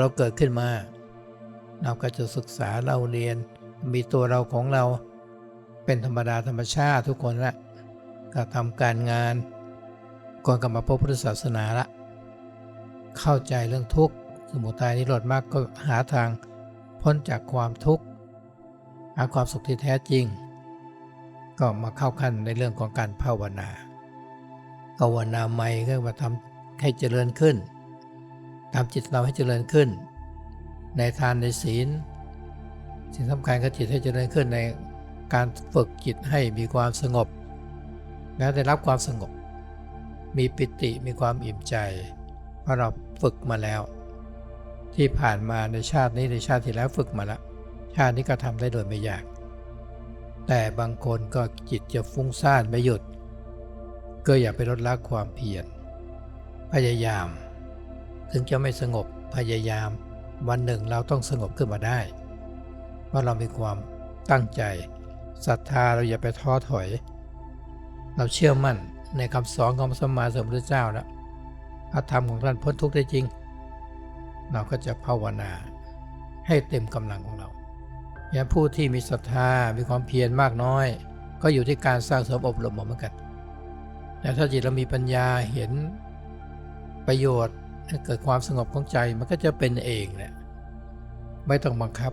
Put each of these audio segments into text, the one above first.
เราเกิดขึ้นมา เราก็จะศึกษาเราเรียนมีตัวเราของเราเป็นธรรมดาธรรมชาติทุกคนละก็ทำการงาน ก่อนกลับมาพบพุทธศาสนาละ เข้าใจเรื่องทุกข์สมุทัยนิโรธมากก็หาทางพ้นจากความทุกข์หาความสุขที่แท้จริง ก็มาเข้าขั้นในเรื่องของการภาวนาภาวนาใหม่ก็มาทำให้เจริญขึ้น ทำจิตเราให้เจริญขึ้น ในทานในศีล สิ่งสำคัญก็จิตให้เจริญขึ้นในการฝึกจิตให้มีความสงบ แล้วได้รับความสงบ มีปิติมีความอิ่มใจเพราะเราฝึกมาแล้ว ที่ผ่านมาในชาตินี้ในชาติที่แล้วฝึกมาแล้วชาตินี้ก็ทำได้โดยไม่ยาก แต่บางคนก็จิตจะฟุ้งซ่านไม่หยุด ก็อย่าไปลดละความเพียรพยายาม ถึงจะไม่สงบพยายาม วันหนึ่งเราต้องสงบขึ้นมาได้เพราะเรามีความตั้งใจศรัทธาเราอย่าไปท้อถอย เราเชื่อมั่นในคำสอนของพระสัมมาสัมพุทธเจ้าแล้วพระธรรมของท่านพ้นทุกข์ได้จริง เราก็จะภาวนาให้เต็มกำลังของเราอย่างผู้ที่มีศรัทธา มีความเพียรมากน้อย ก็อยู่ที่การสร้างสมอบรมเหมือนกันแต่ถ้าจิตเรามีปัญญาเห็นประโยชน์ ให้เกิดความสงบของใจมันก็จะเป็นเองแหละไม่ต้องบังคับ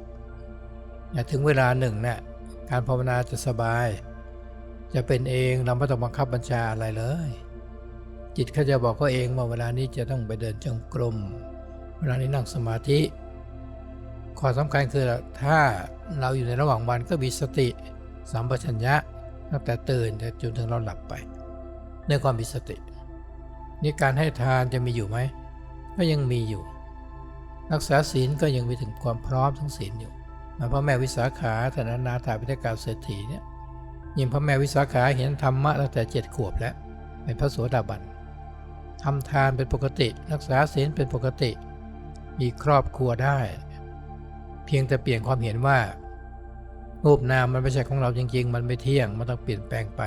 อย่าถึงเวลาหนึ่งเนะี่ยการภาวนาจะสบาย จะเป็นเองเราไม่ต้องบังคับบัญชาอะไรเลย จิตเขาจะบอกเขาเองว่าเวลานี้จะต้องไปเดินจงกรมเวลานี้นั่งสมาธิข้อสำคัญคือถ้าเราอยู่ในระหว่างวันก็มีสติสัมปชัญญะตั้งแต่ตื่นจนถึงเราหลับไปในความมีสตินี่การให้ทานจะมีอยู่ไหม ก็ยังมีอยู่ รักษาศีลก็ยังมีถึงความพร้อมทั้งศีลอยู่พระแม่วิสาขาธนานาถาพิทกาเศรษฐีเนี่ยยิ่งพระแม่วิสาขาเห็นธรรมะตั้งแต่เจ็ดขวบแล้วเป็นพระโสดาบันทำทานเป็นปกติ รักษาศีลเป็นปกติ มีครอบครัวได้ เพียงแต่เปลี่ยนความเห็นว่ารูปนามมันไม่ใช่ของเราจริง ๆ มันไม่เที่ยง มันต้องเปลี่ยนแปลงไป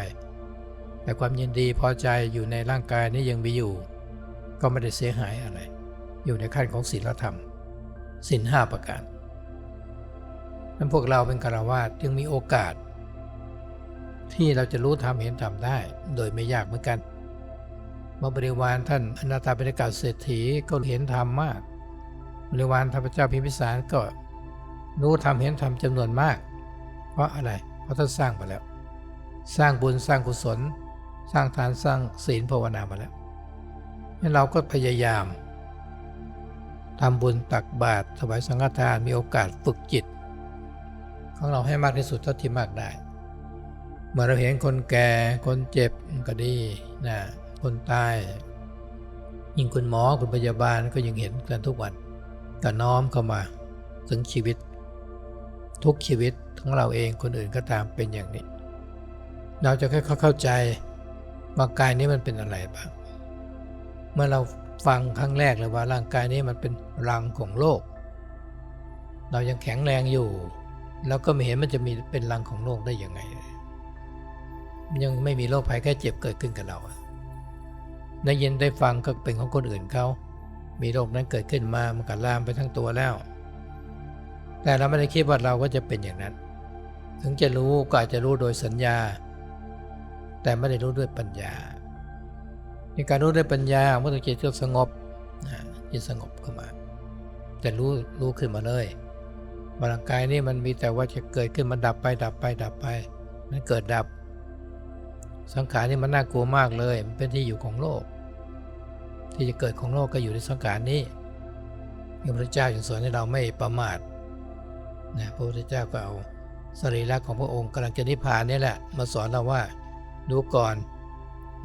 แต่ความยินดีพอใจอยู่ในร่างกายนี้ยังมีอยู่ ก็ไม่ได้เสียหายอะไร อยู่ในขั้นของศีลธรรมศีลห้าประการนั้นพวกเราเป็นคารวาสจึงมีโอกาส ที่เราจะรู้ธรรมเห็นธรรมได้ โดยไม่ยากเหมือนกันเมื่อบริวารท่านอนาถาเป็นกาศเศรษฐีก็เห็นธรรมมาก บริวารท่านพระเจ้าพิมพิสารก็รู้ธรรมเห็นธรรมจำนวนมาก เพราะอะไร เพราะท่านสร้างมาแล้ว สร้างบุญสร้างกุศล สร้างทานสร้างศีลภาวนามาแล้วให้เราก็พยายาม ทำบุญตักบาตรถวายสังฆทานมีโอกาสฝึกจิต ของเราให้มากที่สุดเท่าที่มากได้ เมื่อเราเห็นคนแก่คนเจ็บก็ดีนะคนตายยิ่งคุณหมอคุณพยาบาลก็ยังเห็นกันทุกวันก็น้อมเข้ามาถึงชีวิต ทุกชีวิตของเราเองคนอื่นก็ตามเป็นอย่างนี้ เราจะค่อยๆเข้าใจว่ากายนี้มันเป็นอะไรบ้างเมื่อเรา ฟังครั้งแรกเลยว่าร่างกายนี้มันเป็นรังของโลก เรายังแข็งแรงอยู่ แล้วก็ไม่เห็นมันจะมีเป็นรังของโรคได้ยังไง ยังไม่มีโรคภัยแค่เจ็บเกิดขึ้นกับเราได้ยินได้ฟังก็เป็นของคนอื่นเขามีโรคนั้นเกิดขึ้นมามันก็ลามไปทั้งตัวแล้ว แต่เราไม่ได้คิดว่าเราก็จะเป็นอย่างนั้น ถึงจะรู้ก็อาจจะรู้โดยสัญญา แต่ไม่ได้รู้ด้วยปัญญา ในการรู้ด้วยปัญญาเมื่อจิตสงบจิตสงบขึ้นมาแต่รู้รู้ขึ้นมาเลยร่างกายนี่มันมีแต่ว่าจะเกิดขึ้นมันดับไปดับไปดับไปมันเกิดดับ สังขารนี่มันน่ากลัวมากเลย มันเป็นที่อยู่ของโลก ที่จะเกิดของโลกก็อยู่ในสังขารนี้พระพุทธเจ้าจึงสอนให้เราไม่ประมาทนะพระพุทธเจ้าก็เอาสรีระของพระองค์กำลังจะนิพพานนี่แหละ มาสอนเราว่าดูก่อน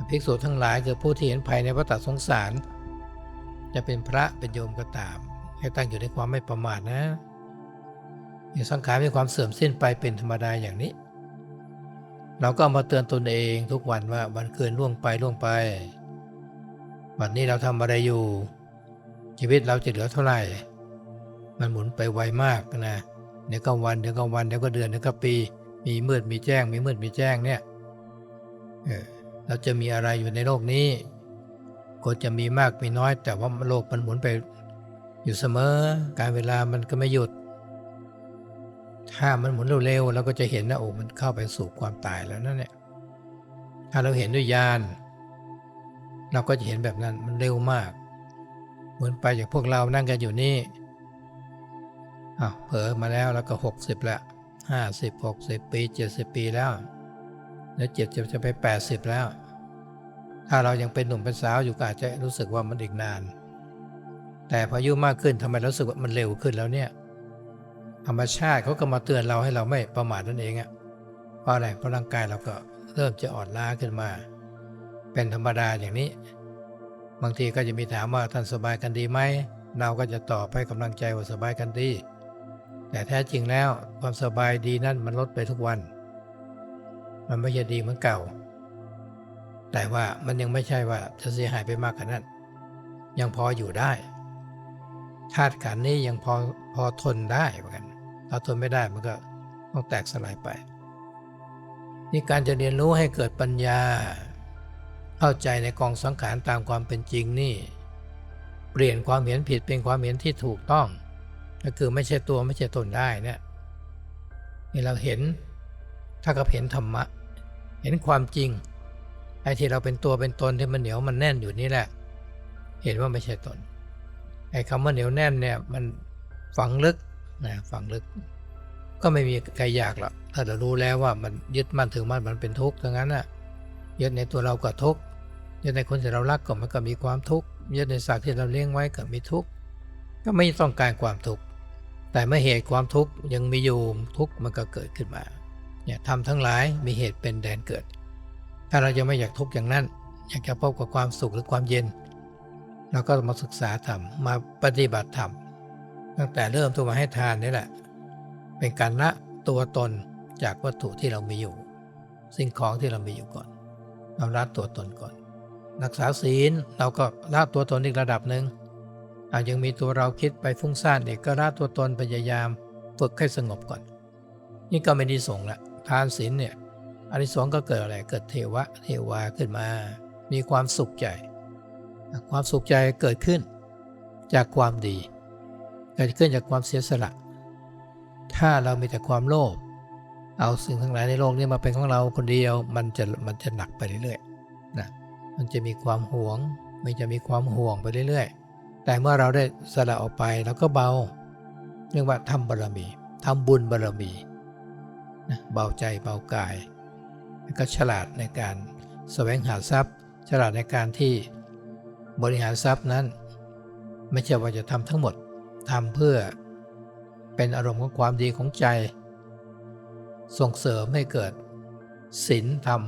ภิกษุทั้งหลายคือผู้ที่เห็นภัยในวัฏสงสาร จะเป็นพระเป็นโยมก็ตาม ให้ตั้งอยู่ในความไม่ประมาทนะสังขารมีความเสื่อมสิ้นไปเป็นธรรมดาอย่างนี้ เราก็มาเตือนตนเองทุกวันว่าวันคืนล่วงไปล่วงไป วันนี้เราทำอะไรอยู่ ชีวิตเราจะเหลือเท่าไหร่ มันหมุนไปไวมากนะเดี๋ยวก็วันเดี๋ยวก็วันเดี๋ยวก็เดือนเดี๋ยวก็ปี มีมืดมีแจ้ง มีมืดมีแจ้งเนี่ยเราจะมีอะไรอยู่ในโลกนี้ก็จะมีมากมีน้อย แต่ว่าโลกมันหมุนไปอยู่เสมอ การเวลามันก็ไม่หยุด ถ้ามันหมุนเร็วๆเราก็จะเห็นนะโอ้มันเข้าไปสู่ความตายแล้วนั่นเนี่ยถ้าเราเห็นด้วยญาณเราก็จะเห็นแบบนั้นมันเร็วมาก เหมือนไปอย่างพวกเรานั่งกันอยู่นี่อ้าวเผลอมาแล้วแล้วก็หกสิบละห้าสิบหกสิบปีเจ็ดสิบปีแล้ว แล้วเจ็ดจะจะไปแปดสิบแล้ว ถ้าเรายังเป็นหนุ่มเป็นสาวอยู่ก็อาจจะรู้สึกว่ามันอีกนาน แต่พออายุมากขึ้นทำไมรารู้สึกว่ามันเร็วขึ้นแล้วเนี่ยธรรมชาติเขาก็มาเตือนเราให้เราไม่ประมาทนั่นเองอะเพราะอะไรเพราะร่างกายเราก็เริ่มจะอ่อนล้าขึ้นมา เป็นธรรมดาอย่างนี้ บางทีก็จะมีถามว่าท่านสบายกันดีไหมเราก็จะตอบให้กำลังใจว่าสบายกันดี แต่แท้จริงแล้วความสบายดีนั่นมันลดไปทุกวัน มันไม่ใช่ดีเหมือนเก่า แต่ว่ามันยังไม่ใช่ว่าจะเสียหายไปมากกว่านั้น ยังพออยู่ได้ธาตุขันนี้ยังพอพอทนได้เหมือนกันถ้าทนไม่ได้มันก็ต้องแตกสลายไป นี่การจะเรียนรู้ให้เกิดปัญญา เข้าใจในกองสังขารตามความเป็นจริงนี่ เปลี่ยนความเห็นผิดเป็นความเห็นที่ถูกต้อง ก็คือไม่ใช่ตัวไม่ใช่ตนได้เนี่ยนี่เราเห็นถ้ากับเห็นธรรมะ เห็นความจริง ไอ้ที่เราเป็นตัวเป็นตนที่มันเหนียวมันแน่นอยู่นี่แหละ เห็นว่าไม่ใช่ตน ไอ้คำว่าเหนียวแน่นเนี่ยมันฝังลึกนะฝังลึก ก็ไม่มีใครอยากหรอกถ้าเรารู้แล้วว่ามันยึดมั่นถือมั่นมันเป็นทุกข์ทั้งนั้นน่ะยึดในตัวเราก็ทุกข์ยึดในคนที่เรารักก็มันก็มีความทุกข์ยึดในสัตว์ที่เราเลี้ยงไว้ก็มีทุกข์ก็ไม่ต้องการความทุกข์แต่เมื่อเหตุความทุกข์ยังมีอยู่ทุกข์มันก็เกิดขึ้นมา เนี่ยทำทั้งหลายมีเหตุเป็นแดนเกิด ถ้าเราจะไม่อยากทุกข์อย่างนั้น อยากจะพบกับความสุขหรือความเย็น เราก็มาศึกษาธรรมมาปฏิบัติธรรมตั้งแต่เริ่มตัวมาให้ทานนี่แหละ เป็นการละตัวตนจากวัตถุที่เรามีอยู่ สิ่งของที่เรามีอยู่ก่อนเราละตัวตนก่อน รักษาศีลเราก็ละตัวตนอีกระดับหนึ่งอายังมีตัวเราคิดไปฟุ้งซ่านเด็กก็ละตัวตนพยายามฝึกให้สงบก่อน นี่ก็ไม่ดีส่งละ ทานศีลเนี่ยอันที่สองก็เกิดอะไรเกิดเทวะเทวาขึ้นมา มีความสุขใจ ความสุขใจเกิดขึ้นจากความดี เกิดขึ้นจากความเสียสละ ถ้าเรามีแต่ความโลภเอาสิ่งทั้งหลายในโลกนี้มาเป็นของเราคนเดียวมันจะมันจะหนักไปเรื่อยๆนะมันจะมีความหวงมันจะมีความห่วงไปเรื่อยๆ แต่เมื่อเราได้สละออกไปเราก็เบา เรียกว่าทำบารมีทำบุญบารมี นะเบาใจเบากาย แล้วก็ฉลาดในการแสวงหาทรัพย์ ฉลาดในการที่บริหารทรัพย์นั้น ไม่ใช่ว่าจะทำทั้งหมดทำเพื่อเป็นอารมณ์ของความดีของใจ ส่งเสริมให้เกิดศีลธรรม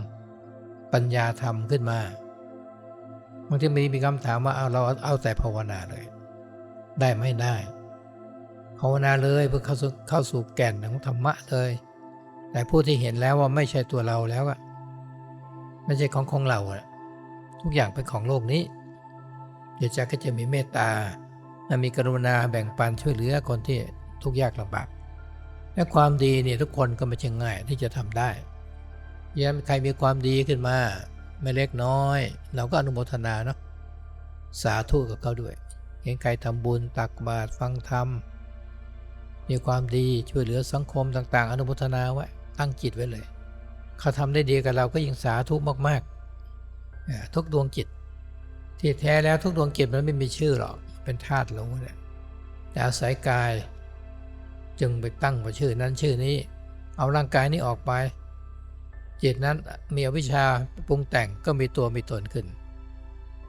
ปัญญาธรรมขึ้นมาบางทีมีมีคำถามว่าเอาเราเอาแต่ภาวนาเลย ได้ไม่ได้ ภาวนาเลยเพื่อเข้าสู่เข้าสู่แก่นของธรรมะเลย แต่ผู้ที่เห็นแล้วว่าไม่ใช่ตัวเราแล้วอะไม่ใช่ของของเราอะทุกอย่างเป็นของโลกนี้เดี๋ยวจะก็จะมีเมตตามีกรุณาแบ่งปันช่วยเหลือคนที่ทุกข์ยากลำบากและความดีเนี่ยทุกคนก็ไม่ใช่ง่ายที่จะทำได้ยันใครมีความดีขึ้นมา ไม่เล็กน้อย เราก็อนุโมทนาเนาะสาธุกับเขาด้วย เห็นใครทำบุญตักบาตรฟังธรรมมีความดีช่วยเหลือสังคมต่าง ๆ อนุโมทนาไว้ ตั้งจิตไว้เลย เขาทำได้ดีกับเราก็ยิ่งสาธุมากๆ ทุกดวงจิต ที่แท้แล้วทุกดวงจิตมันไม่มีชื่อหรอก เป็นธาตุหลงเนี่ยแต่อาศัยกายจึงไปตั้งว่าชื่อนั้นชื่อนี้ เอาร่างกายนี้ออกไปจิตนั้นมีอวิชชาปรุงแต่งก็มีตัวมีตนขึ้น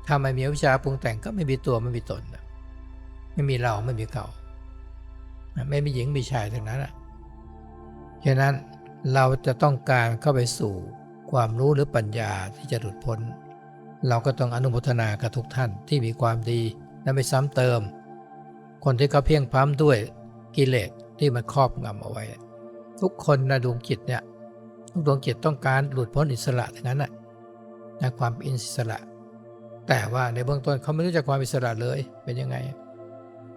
ถ้าไม่มีอวิชชาปรุงแต่งก็ไม่มีตัวไม่มีตน ไม่มีเราไม่มีเขา ไม่มีหญิงมีชายทั้งนั้นฉะนั้น เราจะต้องการเข้าไปสู่ความรู้หรือปัญญาที่จะหลุดพ้น เราก็ต้องอนุโมทนากับทุกท่านที่มีความดีและไม่ซ้ำเติม คนที่เขาเพียงพร้ำด้วยกิเลสที่มันครอบงำเอาไว้ ทุกคนนะดวงจิตเนี่ยทุกดวงจิตต้องการหลุดพ้นอิสระทั้งนั้นนะนะความอิสระ แต่ว่าในเบื้องต้นเขาไม่รู้จักความอิสระเลยเป็นยังไง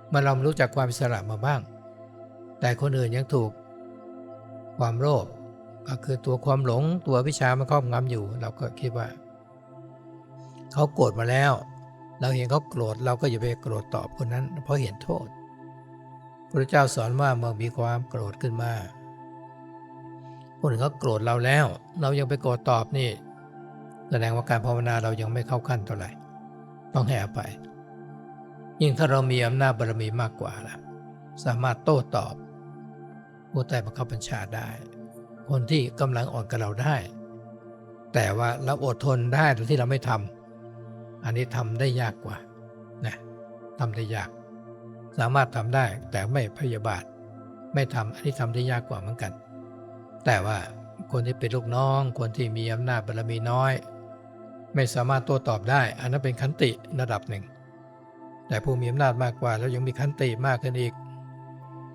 เมื่อเรารู้จักความอิสระมาบ้าง แต่คนอื่นยังถูก ความโลภก็คือตัวความหลงตัววิชามันครอบงำอยู่ เราก็คิดว่า เขาโกรธมาแล้ว เราเห็นเขาโกรธเราก็อย่าไปโกรธตอบคนนั้น เพราะเห็นโทษพระเจ้าสอนว่าเมื่อมีความโกรธขึ้นมาคนอื่นเขาโกรธเราแล้ว เรายังไปโกรธตอบนี่ แสดงว่าการภาวนาเรายังไม่เข้าขั้นเท่าไหร่ต้องให้อภัยยิ่งถ้าเรามีอำนาจบารมีมากกว่าล่ะ สามารถโต้ตอบ ผู้ใต้บังคับบัญชาได้ คนที่กำลังอ่อนกับเราได้ แต่ว่าเราอดทนได้โดยที่เราไม่ทำอันนี้ทำได้ยากกว่านะทำได้ยาก สามารถทำได้แต่ไม่พยาบาท ไม่ทำอันนี้ทำได้ยากกว่าเหมือนกัน แต่ว่าคนที่เป็นลูกน้อง คนที่มีอำนาจบารมีน้อย ไม่สามารถโต้ตอบได้ อันนั้นเป็นขันติระดับหนึ่ง แต่ผู้มีอำนาจมากกว่าแล้วยังมีขันติมากขึ้นอีก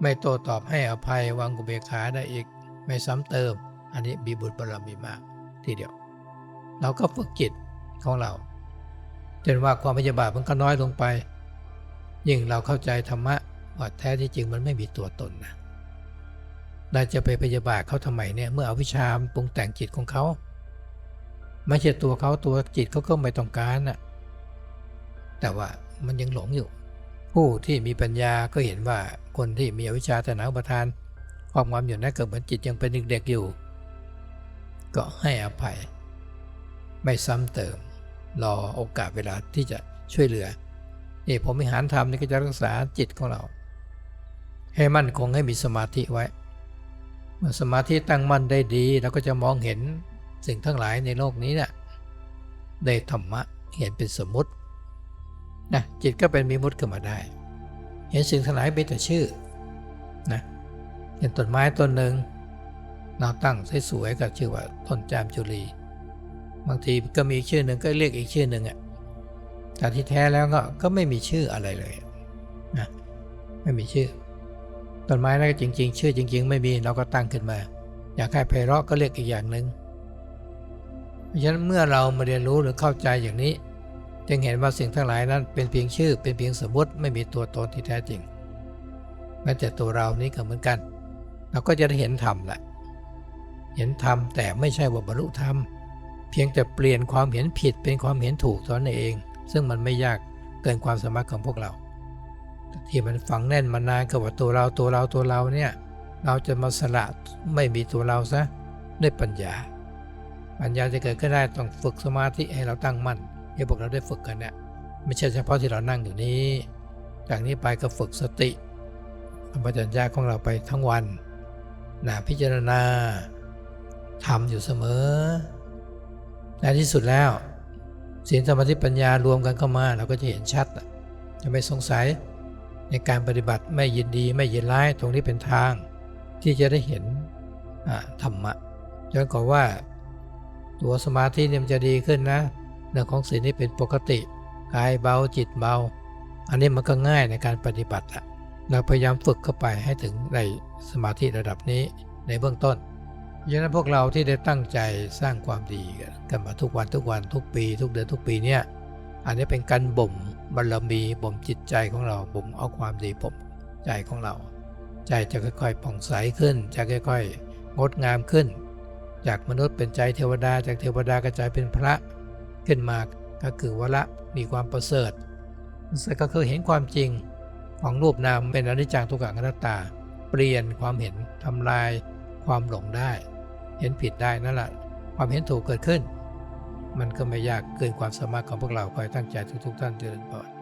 ไม่โต้ตอบให้อภัยวางกุเบขาได้อีก ไม่ซ้ำเติม อันนี้มีบุญบารมีมากทีเดียว เราก็ฝึกจิตของเรา จนว่าความพยาบาทมันก็น้อยลงไป ยิ่งเราเข้าใจธรรมะว่าแท้ที่จริงมันไม่มีตัวตนนะเราจะไปพยาบาทเขาทำไมเนี่ยเมื่อเอาวิชามปรุงแต่งจิตของเขาไม่ใช่ตัวเขาตัวจิตเขาก็ไม่ต้องการน่ะแต่ว่ามันยังหลงอยู่ ผู้ที่มีปัญญาก็เห็นว่า คนที่มีอวิชชาตนาอุปทานความความอยู่นั้นเกิดเหมือนจิตยังเป็นเด็กๆอยู่ ก็ให้อภัย ไม่ซ้ำเติม รอโอกาสเวลาที่จะช่วยเหลือนี่ผมมิหารธรรมนี่ก็จะรักษาจิตของเรา ให้มั่นคงให้มีสมาธิไว้ เมื่อสมาธิตั้งมั่นได้ดีเราก็จะมองเห็นสิ่งทั้งหลายในโลกนี้เนี่ยได้ธรรมะเห็นเป็นสมมตินะจิตก็เป็นมีมุติขึ้นมาได้ เห็นสิ่งทั้งหลายเป็นแต่ชื่อนะเห็นต้นไม้ต้นหนึ่งเราตั้งสวยๆกับชื่อว่าต้นจามจุลีบางทีก็มีชื่อหนึ่งก็เรียกอีกชื่อหนึ่งอะแต่ที่แท้แล้วก็ก็ไม่มีชื่ออะไรเลยนะไม่มีชื่อต้นไม้นั่นจริง ๆ ชื่อจริง ๆ ไม่มีเราก็ตั้งขึ้นมา อยากให้ไพเราะก็เรียกอีกอย่างหนึ่งเพราะฉะนั้นเมื่อเรามาเรียนรู้หรือเข้าใจอย่างนี้ จึงเห็นว่าสิ่งทั้งหลายนั้นเป็นเพียงชื่อเป็นเพียงสมมติไม่มีตัวตนที่แท้จริงแม้แต่ตัวเรานี้ก็เหมือนกัน เราก็จะได้เห็นธรรมแหละ เห็นธรรมแต่ไม่ใช่ว่าบรรลุธรรม เพียงแต่เปลี่ยนความเห็นผิดเป็นความเห็นถูกเท่านั้นเอง ซึ่งมันไม่ยากเกินความสามารถของพวกเราที่มันฝังแน่นมานานก็ว่าตัวเราตัวเราตัวเราเนี่ยเราจะมาสละไม่มีตัวเราซะด้วยปัญญา ปัญญาจะเกิดขึ้นได้ต้องฝึกสมาธิให้เราตั้งมั่น ให้พวกเราได้ฝึกกันเนี่ยไม่ใช่เฉพาะที่เรานั่งอยู่นี้ จากนี้ไปก็ฝึกสติธรรมจัญญาของเราไปทั้งวันนะพิจารณาทำอยู่เสมอในที่สุดแล้วศีลสมาธิปัญญารวมกันเข้ามาเราก็จะเห็นชัดจะไม่สงสัยในการปฏิบัติไม่ยินดีไม่ยินร้ายตรงนี้เป็นทาง ที่จะได้เห็นธรรมะจนกว่าว่า ตัวสมาธิเนี่ยมันจะดีขึ้นนะ เรื่องของศีลนี่เป็นปกติกายเบาจิตเบา อันนี้มันก็ง่ายในการปฏิบัติละเราพยายามฝึกเข้าไปให้ถึงในสมาธิระดับนี้ในเบื้องต้นดังนั้นพวกเราที่ได้ตั้งใจสร้างความดีกันมาทุกวันทุกวันทุกปี ทุกเดือนทุกปีเนี่ยอันนี้เป็นการบ่มบารมีบ่มจิตใจของเราบ่มเอาความดีบ่มใจของเรา ใจจะค่อยๆผ่องใสขึ้น จะค่อยๆ งดงามขึ้น จากมนุษย์เป็นใจเทวดาจากเทวดากระจายเป็นพระ ขึ้นมาก็คือวละมีความประเสริฐก็คือเห็นความจริงของรูปนามเป็นอนิจจังทุกขังอนัตตา เปลี่ยนความเห็นทำลายความหลงได้ เห็นผิดได้นั่นแหละความเห็นถูกเกิดขึ้น มันก็ไม่ยากเกินความสามารถของพวกเราคอยตั้งใจทุกๆท่านเจริญพร